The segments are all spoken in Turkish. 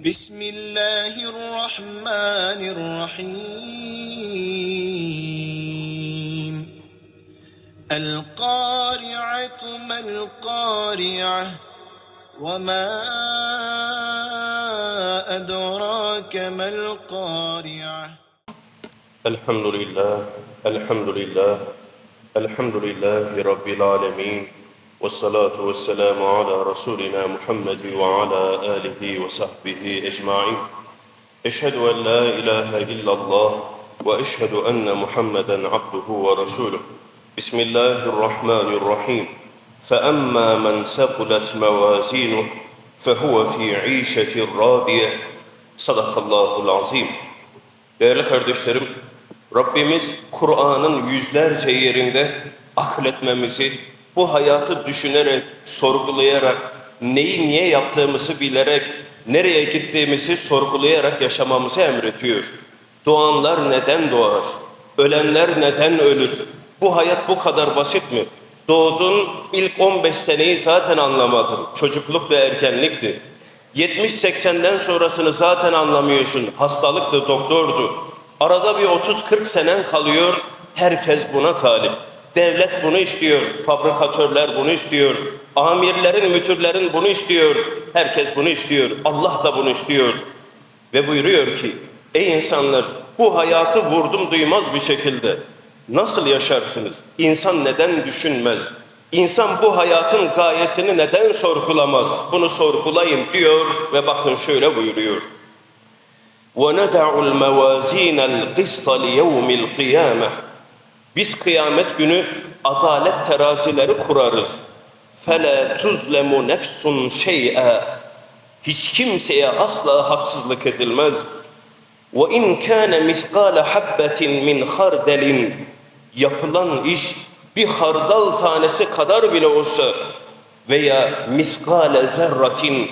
بسم الله الرحمن الرحيم. القارعة ما القارعة وما أدراك ما القارعة. الحمد لله الحمد لله الحمد لله رب العالمين. والصلاة والسلام على رسولنا محمد وعلى آله وصحبه أجمعين أشهد أن لا إله إلا الله وأشهد أن محمدا عبده ورسوله بسم الله الرحمن الرحيم فأما من ثقلت موازينه فهو في عيشة راضية صدق الله العظيم Değerli kardeşlerim, Rabbimiz Kur'an'ın yüzlerce yerinde akletmemizi, bu hayatı düşünerek, sorgulayarak, neyi niye yaptığımızı bilerek, nereye gittiğimizi sorgulayarak yaşamamızı emrediyor. Doğanlar neden doğar? Ölenler neden ölür? Bu hayat bu kadar basit mi? Doğdun, ilk 15 seneyi zaten anlamadın. Çocukluk ve ergenlikti. 70-80'den sonrasını zaten anlamıyorsun. Hastalıktı, doktordu. Arada bir 30-40 senen kalıyor. Herkes buna talip. Devlet bunu istiyor. Fabrikatörler bunu istiyor. Amirlerin, mütürlerin bunu istiyor. Herkes bunu istiyor. Allah da bunu istiyor. Ve buyuruyor ki, ey insanlar bu hayatı vurdum duymaz bir şekilde nasıl yaşarsınız? İnsan neden düşünmez? İnsan bu hayatın gayesini neden sorgulamaz? Bunu sorgulayın diyor ve bakın şöyle buyuruyor. وَنَدَعُ الْمَوَازِينَ الْقِسْطَ لِيَوْمِ الْقِيَامَةِ biz kıyamet günü adalet terazileri kurarız. Fele tuzlemu nefsun şey'e. Hiç kimseye asla haksızlık edilmez. Ve in kana miskale habbetin min hardelin. Yapılan iş bir hardal tanesi kadar bile olsa veya miskale zerratin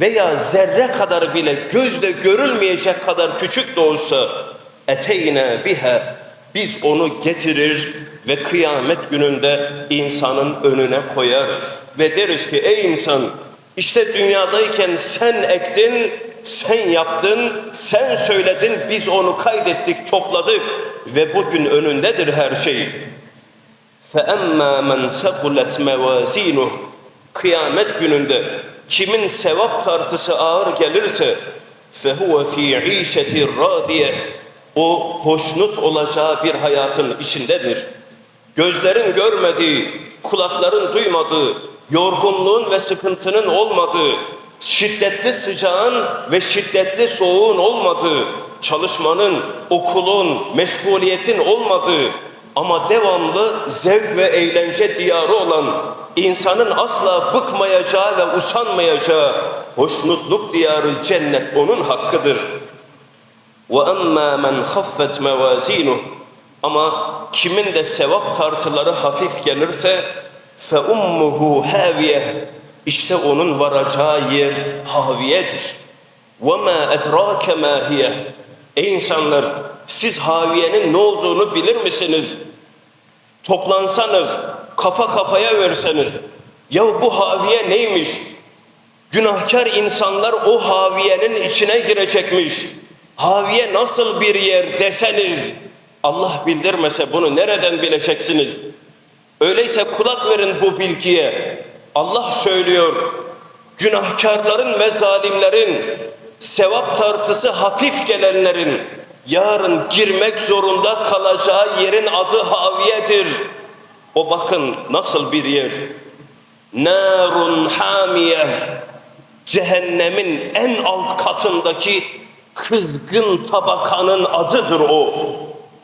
veya zerre kadar bile gözle görülmeyecek kadar küçük de olsa eteyne biha biz onu getirir ve kıyamet gününde insanın önüne koyarız ve deriz ki ey insan işte dünyadayken sen ektin, sen yaptın, sen söyledin, biz onu kaydettik, topladık ve bugün önündedir her şey. فَأَمَّا مَنْ ثَقُلَتْ مَوَازِينُهُ Kıyamet gününde kimin sevap tartısı ağır gelirse فَهُوَ ف۪ي عِيشَةِ رَادِيَةٍ o hoşnut olacağı bir hayatın içindedir. Gözlerin görmediği, kulakların duymadığı, yorgunluğun ve sıkıntının olmadığı, şiddetli sıcağın ve şiddetli soğuğun olmadığı, çalışmanın, okulun, meşguliyetin olmadığı, ama devamlı zevk ve eğlence diyarı olan, insanın asla bıkmayacağı ve usanmayacağı hoşnutluk diyarı cennet onun hakkıdır. وَأَمَّا مَنْ خَفَّتْ مَوَازِينُهُ Ama kimin de sevap tartıları hafif gelirse فَاُمُّهُ هَاوِيَةٌ İşte onun varacağı yer haviyedir. وَمَا اَدْرَاكَ مَا هِيَهْ Ey insanlar siz haviyenin ne olduğunu bilir misiniz? Toplansanız, kafa kafaya verseniz, ya bu haviye neymiş? Günahkar insanlar o haviyenin içine girecekmiş. Haviye nasıl bir yer deseniz, Allah bildirmese bunu nereden bileceksiniz? Öyleyse kulak verin bu bilgiye. Allah söylüyor, günahkarların ve zalimlerin, sevap tartısı hafif gelenlerin, yarın girmek zorunda kalacağı yerin adı haviyedir. O bakın nasıl bir yer. Narun hamiye. Cehennemin en alt katındaki kızgın tabakanın adıdır o.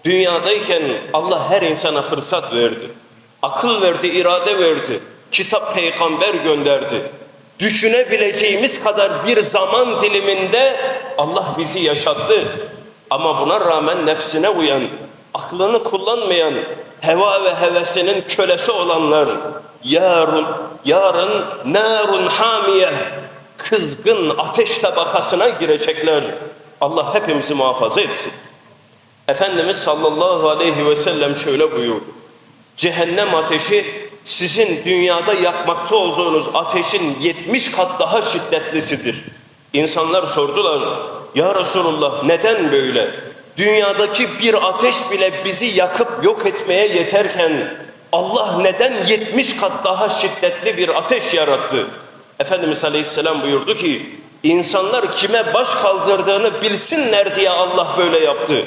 Dünyadayken Allah her insana fırsat verdi. Akıl verdi, irade verdi. Kitap peygamber gönderdi. Düşünebileceğimiz kadar bir zaman diliminde Allah bizi yaşattı. Ama buna rağmen nefsine uyan, aklını kullanmayan, heva ve hevesinin kölesi olanlar yarın, yarın narun hamiye kızgın ateş tabakasına girecekler. Allah hepimizi muhafaza etsin. Efendimiz sallallahu aleyhi ve sellem şöyle buyurdu. Cehennem ateşi sizin dünyada yakmakta olduğunuz ateşin 70 kat daha şiddetlisidir. İnsanlar sordular, Ya Resulullah neden böyle? Dünyadaki bir ateş bile bizi yakıp yok etmeye yeterken Allah neden 70 kat daha şiddetli bir ateş yarattı? Efendimiz Aleyhisselam buyurdu ki, insanlar kime baş kaldırdığını bilsinler diye Allah böyle yaptı.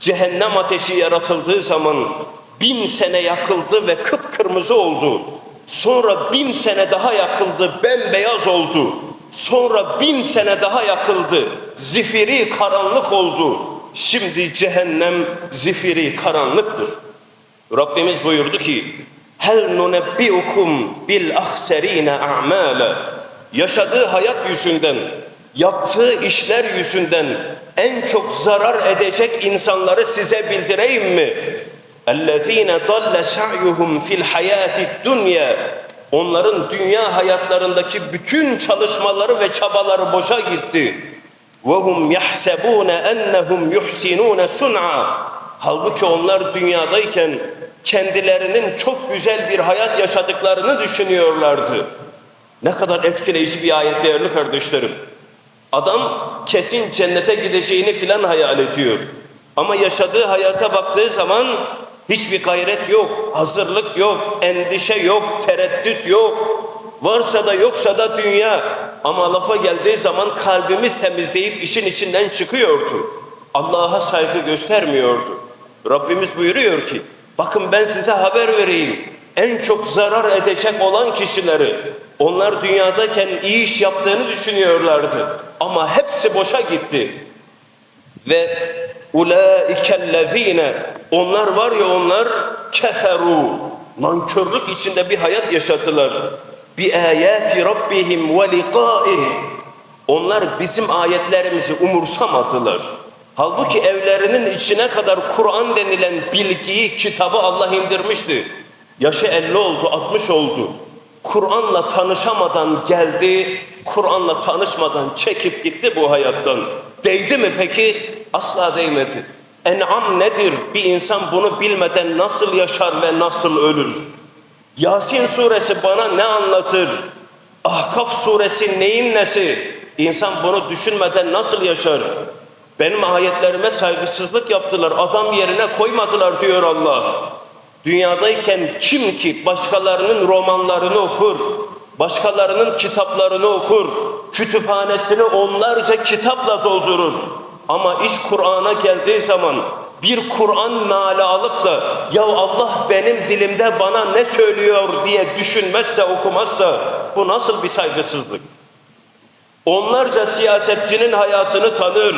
Cehennem ateşi yaratıldığı zaman bin sene yakıldı ve kıpkırmızı oldu. Sonra bin sene daha yakıldı, bembeyaz oldu. Sonra bin sene daha yakıldı, zifiri karanlık oldu. Şimdi cehennem zifiri karanlıktır. Rabbimiz buyurdu ki, Hel nunebbiukum bil ahserine a'mala yaşadığı hayat yüzünden, yaptığı işler yüzünden en çok zarar edecek insanları size bildireyim mi? اَلَّذ۪ينَ ضَلَّ سَعْيُهُمْ fil الْحَيَاةِ الدُّنْيَا Onların dünya hayatlarındaki bütün çalışmaları ve çabaları boşa gitti. وَهُمْ يَحْسَبُونَ اَنَّهُمْ يُحْسِنُونَ سُنْعًا Halbuki onlar dünyadayken kendilerinin çok güzel bir hayat yaşadıklarını düşünüyorlardı. Ne kadar etkileyici bir ayet değerli kardeşlerim. Adam kesin cennete gideceğini filan hayal ediyor. Ama yaşadığı hayata baktığı zaman hiçbir gayret yok, hazırlık yok, endişe yok, tereddüt yok. Varsa da yoksa da dünya. Ama lafa geldiği zaman kalbimiz temizleyip işin içinden çıkıyordu. Allah'a saygı göstermiyordu. Rabbimiz buyuruyor ki, bakın ben size haber vereyim. En çok zarar edecek olan kişileri, onlar dünyadayken iyi iş yaptığını düşünüyorlardı. Ama hepsi boşa gitti. Ve ulaikellezine onlar var ya onlar keferu nankörlük içinde bir hayat yaşadılar. Bi ayati rabbihim ve onlar bizim ayetlerimizi umursamadılar. Halbuki evlerinin içine kadar Kur'an denilen bilgiyi, kitabı Allah indirmişti. Yaşı 50 oldu, 60 oldu. Kur'an'la tanışamadan geldi, Kur'an'la tanışmadan çekip gitti bu hayattan. Değdi mi peki? Asla değmedi. En'am nedir? Bir insan bunu bilmeden nasıl yaşar ve nasıl ölür? Yasin suresi bana ne anlatır? Ahkaf suresi neyin nesi? İnsan bunu düşünmeden nasıl yaşar? Benim ayetlerime saygısızlık yaptılar, adam yerine koymadılar diyor Allah. Dünyadayken kim ki başkalarının romanlarını okur, başkalarının kitaplarını okur, kütüphanesini onlarca kitapla doldurur. Ama iş Kur'an'a geldiği zaman bir Kur'an meali alıp da ya Allah benim dilimde bana ne söylüyor diye düşünmezse okumazsa bu nasıl bir saygısızlık? Onlarca siyasetçinin hayatını tanır,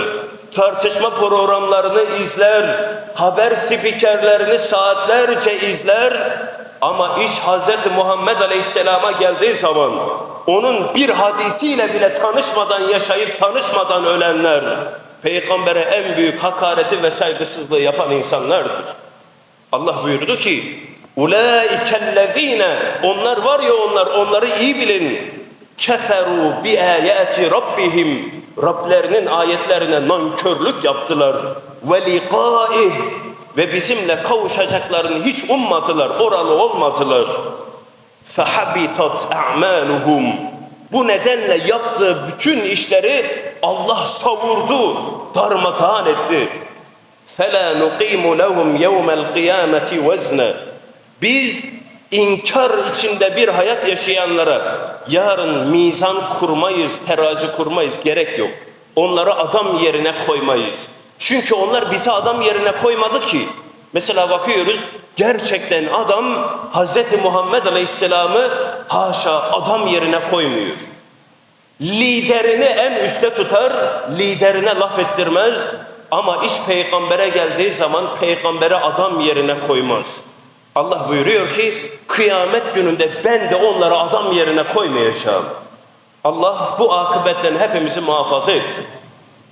tartışma programlarını izler, haber spikerlerini saatlerce izler ama iş Hz. Muhammed Aleyhisselam'a geldiği zaman onun bir hadisiyle bile tanışmadan yaşayıp tanışmadan ölenler peygambere en büyük hakareti ve saygısızlığı yapan insanlardır. Allah buyurdu ki Ulaikellezine onlar var ya onlar onları iyi bilin keferu bi ayati rabbihim Rablerinin ayetlerine nankörlük yaptılar ve liqaih ve bizimle kavuşacaklarını hiç ummadılar, oralı olmadılar. Fehabitat a'maluhum. Bu nedenle yaptığı bütün işleri Allah savurdu, darmadağın etti. Fela nuqimu lehum yevmel kıyameti vezne. Biz inkar içinde bir hayat yaşayanlara yarın mizan kurmayız, terazi kurmayız, gerek yok. Onları adam yerine koymayız. Çünkü onlar bizi adam yerine koymadı ki. Mesela bakıyoruz gerçekten adam Hz. Muhammed Aleyhisselam'ı haşa adam yerine koymuyor. Liderini en üste tutar, liderine laf ettirmez ama iş peygambere geldiği zaman peygambere adam yerine koymaz. Allah buyuruyor ki kıyamet gününde ben de onları adam yerine koymayacağım. Allah bu akıbetten hepimizi muhafaza etsin.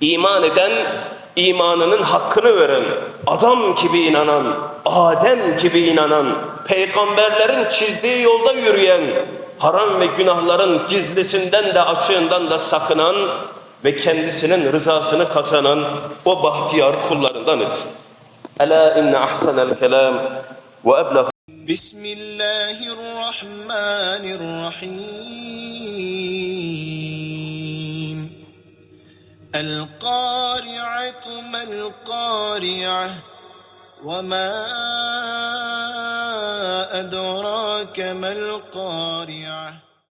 İman eden, imanının hakkını veren, adam gibi inanan, Adem gibi inanan, peygamberlerin çizdiği yolda yürüyen, haram ve günahların gizlisinden de açığından da sakınan ve kendisinin rızasını kazanan o bahtiyar kullarından etsin. Ela inne ahsenel kelam ve ebleğ بسم الله الرحمن الرحيم. القارعة ما القارعة وما أدراك ما القارعة.